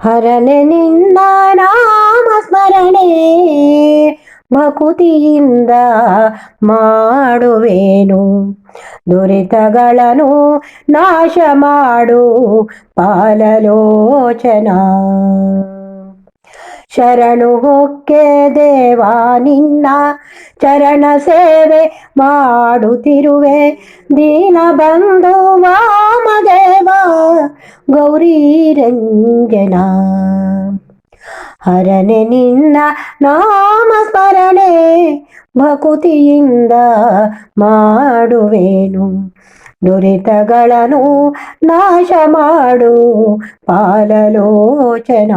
ಹರನೆ ನಿನ್ನ ನಾಮ ಸ್ಮರಣೆ ಭಕುತಿಯಿಂದ ಮಾಡುವೇನು ದುರಿತಗಳನ್ನು ನಾಶ ಮಾಡು ಪಾಲಲೋಚನ ಶರಣು ಹೊಕ್ಕೆ ದೇವ, ನಿನ್ನ ಚರಣ ಸೇವೆ ಮಾಡುತ್ತಿರುವೆ. ದೀನ ಬಂಧು ವಾಮದೇವ, ಗೌರಿ ರಂಜನ. ಹರನೆ ನಿನ್ನ ನಾಮ ಸ್ಮರಣೆ ಭಕುತಿಯಿಂದ ಮಾಡುವೇನು. ದುರಿತಗಳನ್ನು ನಾಶ ಮಾಡು ಪಾಲಲೋಚನ.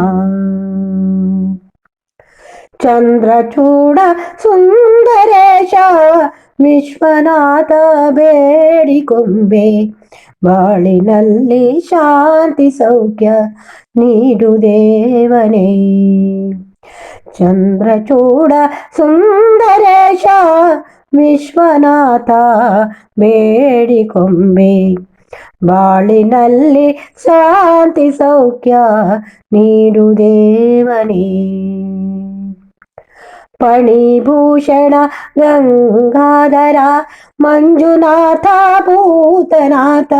ಚಂದ್ರಚೂಡ ಸುಂದರೇಶ ವಿಶ್ವನಾಥ ಬೇಡಿಕೊಂಬೆ ಬಾಳಿನಲ್ಲಿ ಶಾಂತಿ ಸೌಖ್ಯ ನೀಡು ದೇವನೇ ಚಂದ್ರಚೂಡ ಸುಂದರೇಶ ವಿಶ್ವನಾಥ ಬೇಡಿಕೊಂಬೆ ಬಾಳಿನಲ್ಲಿ ಶಾಂತಿ ಸೌಖ್ಯ ನೀಡು ದೇವನೇ ಫಣಿಭೂಷಣ ಗಂಗಾಧರ ಮಂಜುನಾಥ ಭೂತನಾಥ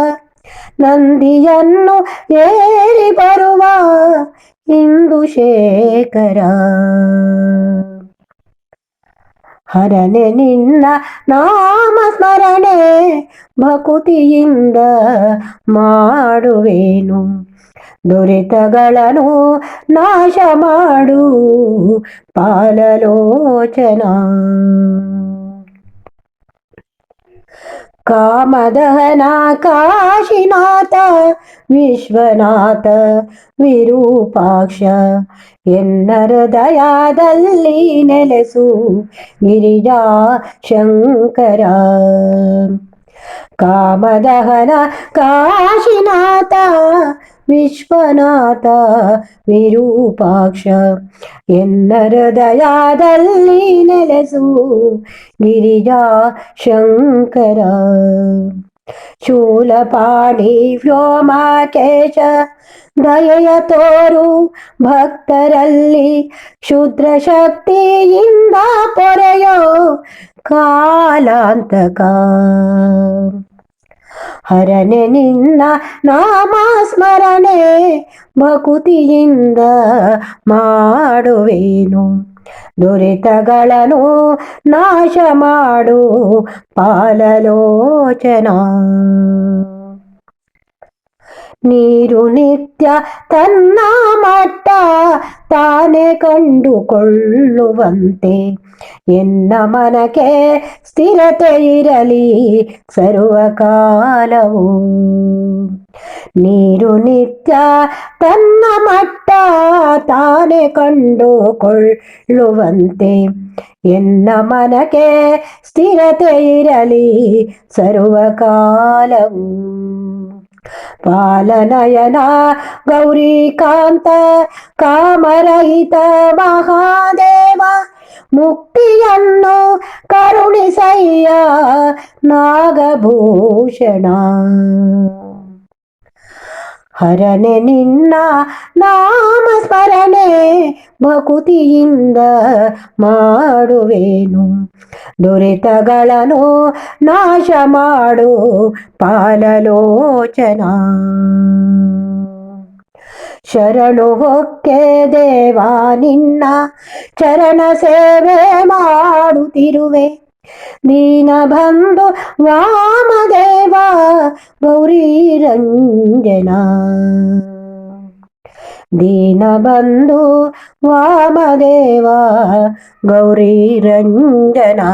ನಂದಿಯನ್ನು ಏರಿ ಬರುವ ಇಂದು ಶೇಖರ ಹರನೆ ನಿನ್ನ ನಾಮ ಸ್ಮರಣೆ ಭಕುತಿಯಿಂದ ಮಾಡುವೇನು ದುರಿತಗಳನ್ನು ನಾಶ ಮಾಡು ಪಾಲಲೋಚನ ಕಾಮದಹನ ಕಾಶಿನಾಥ ವಿಶ್ವನಾಥ ವಿರೂಪಾಕ್ಷ ಎನ್ನ ಹೃದಯದಲ್ಲಿ ನೆಲೆಸು ಗಿರಿಜಾ ಶಂಕರ ಕಾಮದಹನ ಕಾಶಿನಾಥ ವಿಶ್ವನಾಥ ವಿರೂಪಾಕ್ಷ ಎನ್ನ ಹೃದಯದಲ್ಲಿ ನೆಲೆಸು ಗಿರಿಜಾ ಶಂಕರ ಶೂಲಪಾಣಿ ವ್ಯೋಮಕೇಶ ದಯೆಯ ತೋರು ಭಕ್ತರಲ್ಲಿ ಕ್ಷುದ್ರ ಶಕ್ತಿಯಿಂದ ಪೊರೆಯೋ ಕಾಲಾಂತಕ ಹರನೆ ನಿನ್ನ ನಾಮ ಸ್ಮರಣೆ ಭಕುತಿಯಿಂದ ಮಾಡುವೇನು ದುರಿತಗಳನ್ನು ನಾಶ ಮಾಡು ಪಾಲಲೋಚನ ನೀರು ನಿತ್ಯ ತನ್ನ ಮಟ್ಟ ತಾನೇ ಕಂಡುಕೊಳ್ಳುವಂತೆ ಎನ್ನ ಮನಕ್ಕೆ ಸ್ಥಿರತೆ ಇರಲಿ ಸರ್ವಕಾಲವು ನೀರು ನಿತ್ಯ ತನ್ನ ಮಟ್ಟ ತಾನೇ ಕಂಡುಕೊಳ್ಳುವಂತೆ ಎನ್ನ ಮನಕ್ಕೆ ಸ್ಥಿರತೆ ಇರಲಿ ಸರ್ವಕಾಲವು ಪಾಲನಯನ ಗೌರಿಕಾಂತ ಕಾಮರಹಿತ ಮಹಾದೇವ ಮುಕ್ತಿಯನ್ನು ಕರುಣಿಸಯ್ಯ ನಾಗಭೂಷಣ. ಹರನೆ ನಿನ್ನ ನಾಮ ಸ್ಮರಣೆ ಭಕುತಿಯಿಂದ ಮಾಡುವೇನು. ದುರಿತಗಳನ್ನು ನಾಶ ಮಾಡು ಪಾಲಲೋಚನ. ಶರಣು ಹೊಕ್ಕೆ ದೇವ ನಿನ್ನ ಚರಣ ಸೇವೆ ಮಾಡುತ್ತಿರುವೆ. दीनबन्धु वामदेवा गौरीरञ्जना दीनबन्धु वामदेवा गौरीरञ्जना